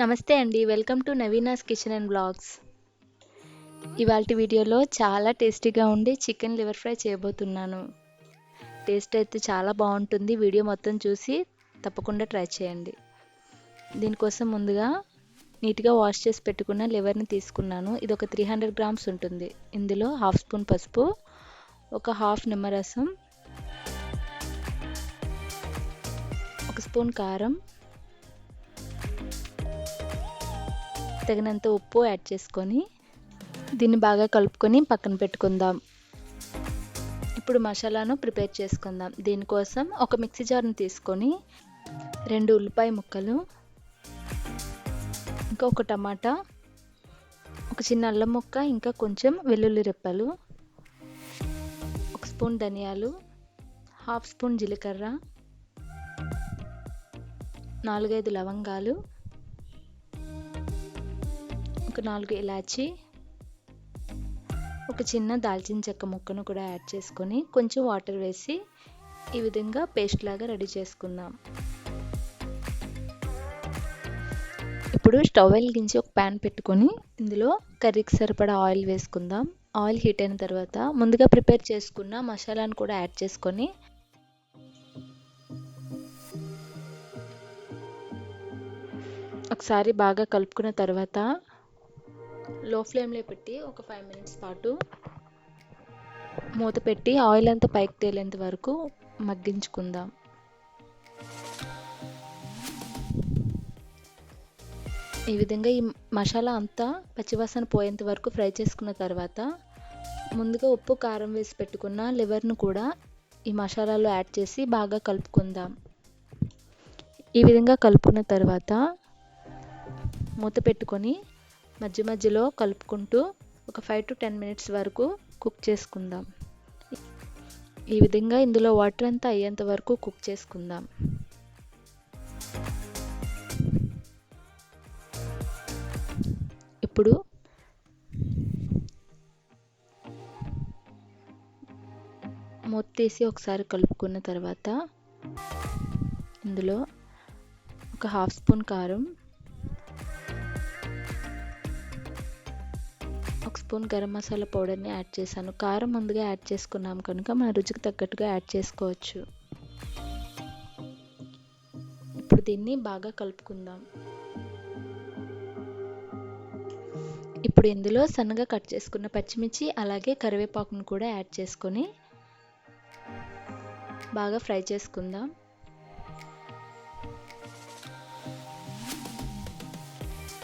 నమస్తే అండి. Welcome to Naveena's kitchen and blogs ఇవాళ వీడియోలో చాలా టేస్టీగా ఉండి చికెన్ లివర్ ఫ్రై చేయబోతున్నాను. టేస్ట్ అయితే చాలా బాగుంటుంది. వీడియో మొత్తం చూసి తప్పకుండా ట్రై చేయండి. దీనికోసం ముందుగా నీట్గా వాష్ చేసి పెట్టుకున్న లివర్ని తీసుకున్నాను. ఇది ఒక త్రీ హండ్రెడ్ గ్రామ్స్ ఉంటుంది. ఇందులో హాఫ్ స్పూన్ పసుపు ఒక హాఫ్ నిమ్మరసం ఒక స్పూన్ కారం తగినంత ఉప్పు యాడ్ చేసుకొని దీన్ని బాగా కలుపుకొని పక్కన పెట్టుకుందాం. ఇప్పుడు మసాలాను ప్రిపేర్ చేసుకుందాం. దీనికోసం ఒక మిక్సీ జార్ని తీసుకొని రెండు ఉల్లిపాయ ముక్కలు ఇంకా ఒక టమాటా ఒక చిన్న అల్లం ముక్క ఇంకా కొంచెం వెల్లుల్లి రెప్పలు ఒక స్పూన్ ధనియాలు హాఫ్ స్పూన్ జీలకర్ర నాలుగైదు లవంగాలు ఒక నాలుగు ఇలాచి ఒక చిన్న దాల్చిన చెక్క ముక్కను కూడా యాడ్ చేసుకొని కొంచెం వాటర్ వేసి ఈ విధంగా పేస్ట్ లాగా రెడీ చేసుకుందాం. ఇప్పుడు స్టవ్ వెలిగించి ఒక ప్యాన్ పెట్టుకొని ఇందులో కర్రీకి సరిపడా ఆయిల్ వేసుకుందాం. ఆయిల్ హీట్ అయిన తర్వాత ముందుగా ప్రిపేర్ చేసుకున్న మసాలాను కూడా యాడ్ చేసుకొని ఒకసారి బాగా కలుపుకున్న తర్వాత లో ఫ్లేమ్లో పెట్టి ఒక ఫైవ్ మినిట్స్ పాటు మూత పెట్టి ఆయిల్ అంతా పైకి తేలేంత వరకు మగ్గించుకుందాం. ఈ విధంగా ఈ మసాలా అంతా పచ్చివాసన పోయేంత వరకు ఫ్రై చేసుకున్న తర్వాత ముందుగా ఉప్పు కారం వేసి పెట్టుకున్న లివర్ను కూడా ఈ మసాలాలో యాడ్ చేసి బాగా కలుపుకుందాం. ఈ విధంగా కలుపుకున్న తర్వాత మూత పెట్టుకొని మధ్య మధ్యలో కలుపుకుంటూ ఒక ఫైవ్ టు టెన్ మినిట్స్ వరకు కుక్ చేసుకుందాం. ఈ విధంగా ఇందులో వాటర్ అంతా అయ్యేంత వరకు కుక్ చేసుకుందాం. ఇప్పుడు మూత తీసి ఒకసారి కలుపుకున్న తర్వాత ఇందులో ఒక హాఫ్ స్పూన్ కారం ఒక స్పూన్ గరం మసాలా పౌడర్ని యాడ్ చేశాను. కారం ముందుగా యాడ్ చేసుకున్నాం కనుక మన రుచికి తగ్గట్టుగా యాడ్ చేసుకోవచ్చు. ఇప్పుడు దీన్ని బాగా కలుపుకుందాం. ఇప్పుడు ఇందులో సన్నగా కట్ చేసుకున్న పచ్చిమిర్చి అలాగే కరివేపాకును కూడా యాడ్ చేసుకొని బాగా ఫ్రై చేసుకుందాం.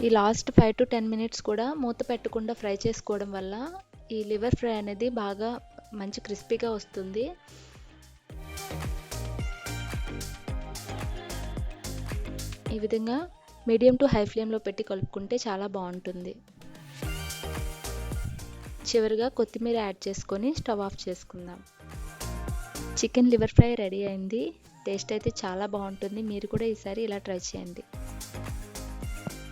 ఈ last five to ten minutes కూడా మూత పెట్టకుండా ఫ్రై చేసుకోవడం వల్ల ఈ లివర్ ఫ్రై అనేది బాగా మంచి క్రిస్పీగా వస్తుంది. ఈ విధంగా మీడియం టు హై ఫ్లేమ్లో పెట్టి కలుపుకుంటే చాలా బాగుంటుంది. చివరిగా కొత్తిమీర యాడ్ చేసుకొని స్టవ్ ఆఫ్ చేసుకుందాం. చికెన్ లివర్ ఫ్రై రెడీ అయింది. టేస్ట్ అయితే చాలా బాగుంటుంది. మీరు కూడా ఈసారి ఇలా ట్రై చేయండి.